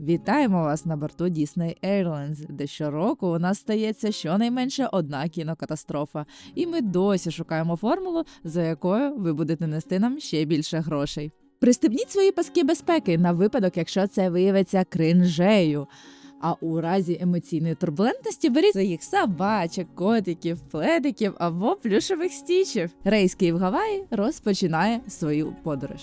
Вітаємо вас на борту Disney Airlines, де щороку у нас стається щонайменше одна кінокатастрофа, і ми досі шукаємо формулу, за якою ви будете нести нам ще більше грошей. Пристебніть свої паски безпеки на випадок, якщо це виявиться кринжею. А у разі емоційної турбулентності беріть своїх собачок, котиків, пледиків або плюшевих стічів. Рейс Київ Гаваї розпочинає свою подорож.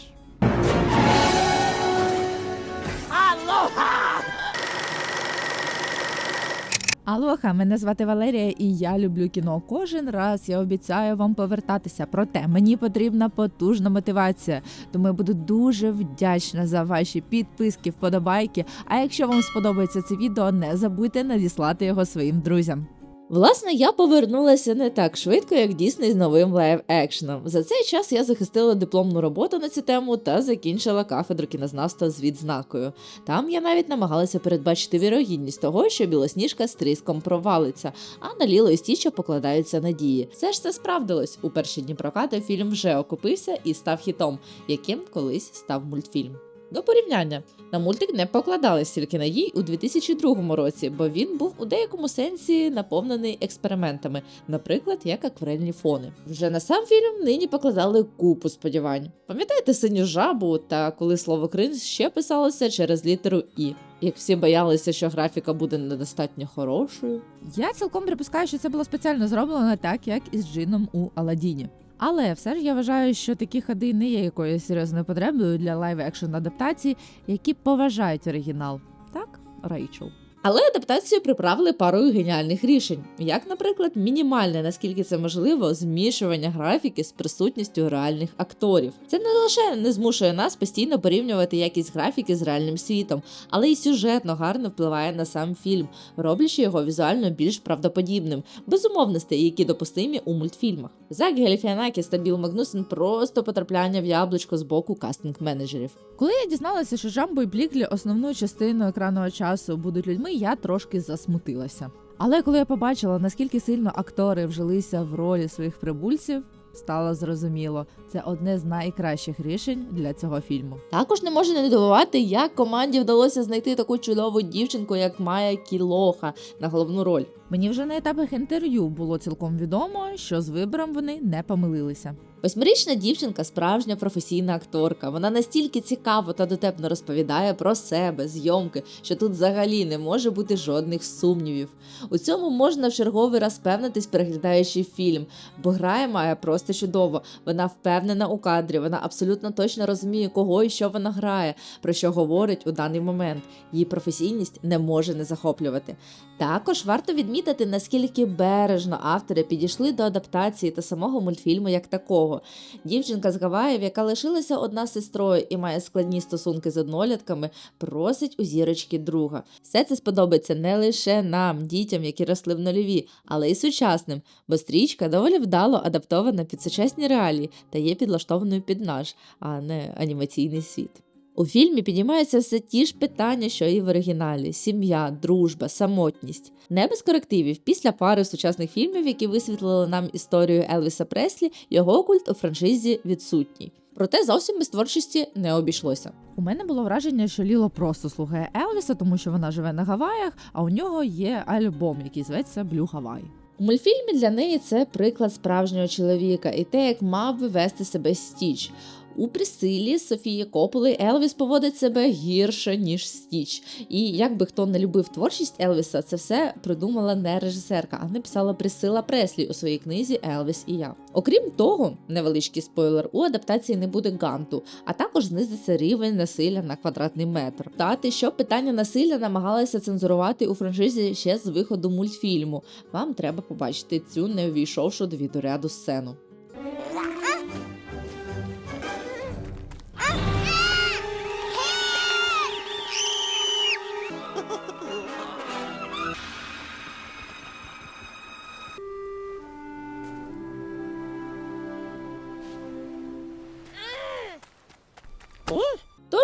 Алоха, мене звати Валерія, і я люблю кіно. Кожен раз я обіцяю вам повертатися. Проте мені потрібна потужна мотивація. Тому я буду дуже вдячна за ваші підписки, вподобайки. А якщо вам сподобається це відео, не забудьте надіслати його своїм друзям. Власне, я повернулася не так швидко, як Дісней з новим лайв-екшеном. За цей час я захистила дипломну роботу на цю тему та закінчила кафедру кінознавства з відзнакою. Там я навіть намагалася передбачити вірогідність того, що білосніжка з тріском провалиться, а на Ліло і Стіча покладаються надії. Все ж це справдилось. У перші дні прокату фільм вже окупився і став хітом, яким колись став мультфільм. До порівняння на мультик не покладали стільки надій у 2002 році, бо він був у деякому сенсі наповнений експериментами, наприклад, як акварельні фони. Вже на сам фільм нині покладали купу сподівань. Пам'ятаєте синю жабу та коли слово кринж ще писалося через літеру І. Як всі боялися, що графіка буде недостатньо хорошою. Я цілком припускаю, що це було спеціально зроблено так, як із джином у Аладдіні. Але все ж я вважаю, що такі ходи не є якоюсь серйозною потребою для лайв-екшн адаптації, які поважають оригінал. Так, Рейчел. Але адаптацію приправили парою геніальних рішень, як, наприклад, мінімальне, наскільки це можливо, змішування графіки з присутністю реальних акторів. Це не лише не змушує нас постійно порівнювати якість графіки з реальним світом, але й сюжетно гарно впливає на сам фільм, роблячи його візуально більш правдоподібним, без умовностей, які допустимі у мультфільмах. Зак Геліфіанакіс та Біл Магнусен просто потрапляння в яблучко з боку кастинг-менеджерів. Коли я дізналася, що Джамбо і Бліклі основну частину екранного часу будуть людьми, я трошки засмутилася. Але коли я побачила, наскільки сильно актори вжилися в ролі своїх прибульців, стало зрозуміло, це одне з найкращих рішень для цього фільму. Також не можна не дивувати, як команді вдалося знайти таку чудову дівчинку, як Майя Кілоха на головну роль. Мені вже на етапах інтерв'ю було цілком відомо, що з вибором вони не помилилися. Восьмирічна дівчинка справжня професійна акторка. Вона настільки цікаво та дотепно розповідає про себе, зйомки, що тут взагалі не може бути жодних сумнівів. У цьому можна в черговий раз впевнитись, переглядаючи фільм, бо грає Майя просто чудово. Вона впевнена у кадрі, вона абсолютно точно розуміє, кого і що вона грає, про що говорить у даний момент. Її професійність не може не захоплювати. Також варто відмітити, наскільки бережно автори підійшли до адаптації та самого мультфільму як такого. Дівчинка з Гаваїв, яка лишилася одна сестрою і має складні стосунки з однолітками, просить у зірочки друга. Все це сподобається не лише нам, дітям, які росли в нульові, але й сучасним, бо стрічка доволі вдало адаптована під сучасні реалії та є підлаштованою під наш, а не анімаційний світ. У фільмі підіймаються все ті ж питання, що і в оригіналі: сім'я, дружба, самотність. Не без корективів. Після пари сучасних фільмів, які висвітлили нам історію Елвіса Преслі, його культ у франшизі відсутній. Проте зовсім без творчості не обійшлося. У мене було враження, що Ліло просто слухає Елвіса, тому що вона живе на Гаваях, а у нього є альбом, який зветься Блю Гавай. У мультфільмі для неї це приклад справжнього чоловіка і те, як мав би вести себе Стіч. У присилі Софії Кополи Елвіс поводить себе гірше, ніж Стіч. І як би хто не любив творчість Елвіса, це все придумала не режисерка, а написала Присила Преслі у своїй книзі Елвіс і я. Окрім того, невеличкий спойлер, у адаптації не буде ганту, а також знизиться рівень насилля на квадратний метр. Дати, що питання насилля намагалися цензурувати у франшизі ще з виходу мультфільму. Вам треба побачити цю не увійшовшу до відеоряду сцену.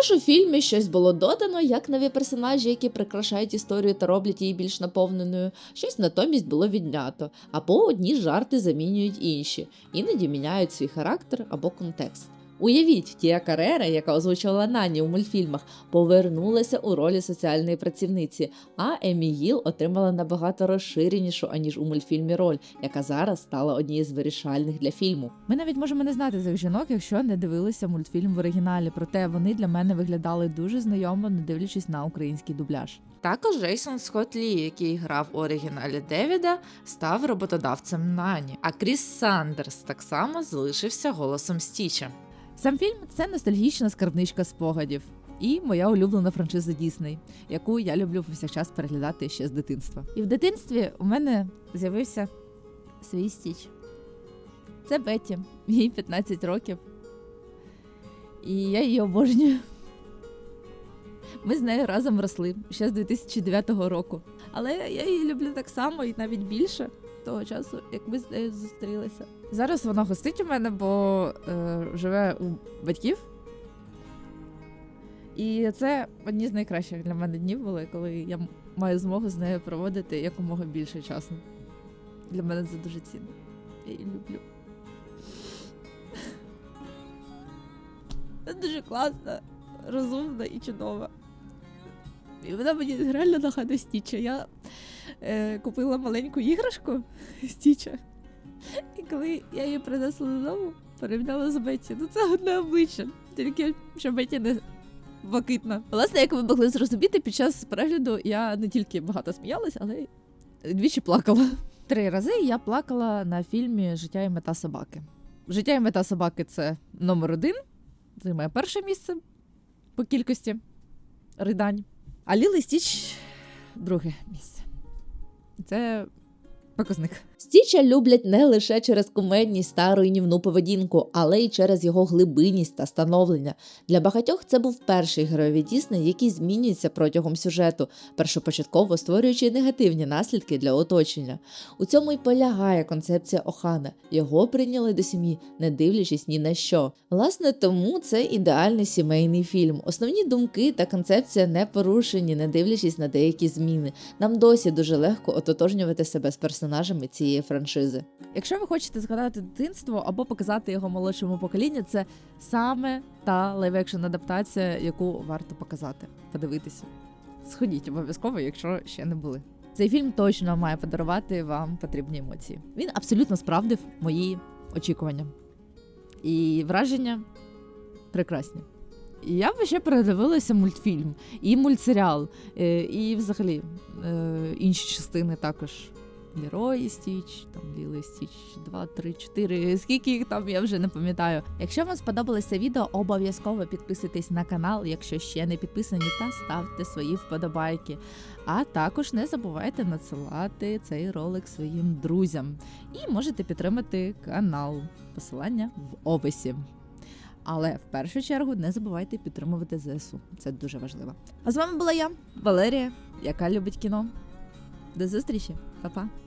Тож у фільмі щось було додано, як нові персонажі, які прикрашають історію та роблять її більш наповненою, щось натомість було віднято, або одні жарти замінюють інші, іноді міняють свій характер або контекст. Уявіть, Тія Карера, яка озвучувала Нані у мультфільмах, повернулася у ролі соціальної працівниці, а Емі Їл отримала набагато розширенішу, аніж у мультфільмі роль, яка зараз стала однією з вирішальних для фільму. Ми навіть можемо не знати цих жінок, якщо не дивилися мультфільм в оригіналі, проте вони для мене виглядали дуже знайомо, не дивлячись на український дубляж. Також Джейсон Скотт Лі, який грав у оригіналі Девіда, став роботодавцем Нані. А Кріс Сандерс так само залишився голосом Стіча. Сам фільм це ностальгічна скарбничка спогадів. І моя улюблена франшиза Дісней, яку я люблю повсякчас переглядати ще з дитинства. І в дитинстві у мене з'явився свій стіч. Це Бетті, їй 15 років. І я її обожнюю. Ми з нею разом росли ще з 2009 року. Але я її люблю так само і навіть більше того часу, як ми з нею зустрілися. Зараз вона гостить у мене, бо е, живе у батьків. І це одні з найкращих для мене днів були, коли я маю змогу з нею проводити якомога більше часу. Для мене це дуже цінно. Я її люблю. Це дуже класна, розумна і чудова. І вона мені реально нагадує Стіча. Я е, купила маленьку іграшку Стіча. І коли я її принесла додому, порівняла з Бетті. Ну це одне обличчя. Тільки що Бетті не блакитна. Власне, як ви могли зрозуміти, під час перегляду я не тільки багато сміялась, але двічі плакала. Три рази я плакала на фільмі Життя і мета собаки. Життя і мета собаки це номер один. Займає перше місце по кількості ридань. А Ліли Стіч друге місце. Це показник. Стіча люблять не лише через кумедність та руйнівну поведінку, але й через його глибинність та становлення. Для багатьох це був перший герой від Дісней, який змінюється протягом сюжету, першопочатково створюючи негативні наслідки для оточення. У цьому й полягає концепція Охана. Його прийняли до сім'ї, не дивлячись ні на що. Власне, тому це ідеальний сімейний фільм. Основні думки та концепція не порушені, не дивлячись на деякі зміни. Нам досі дуже легко ототожнювати себе з персонажами цієї франшизи. Якщо ви хочете згадати дитинство або показати його молодшому поколінню, це саме та лайв-екшн адаптація, яку варто показати, подивитися. Сходіть обов'язково, якщо ще не були. Цей фільм точно має подарувати вам потрібні емоції. Він абсолютно справдив мої очікування. І враження прекрасні. Я б ще передивилася мультфільм, і мультсеріал, е, і взагалі е, інші частини також. Лерої Стіч, там Ліли Стіч 2, 3, 4, скільки їх там, я вже не пам'ятаю. Якщо вам сподобалось це відео, обов'язково підписуйтесь на канал, якщо ще не підписані, та ставте свої вподобайки. А також не забувайте надсилати цей ролик своїм друзям. І можете підтримати канал. Посилання в описі. Але в першу чергу не забувайте підтримувати ЗСУ. Це дуже важливо. А з вами була я, Валерія, яка любить кіно. До зустрічі, Па-па!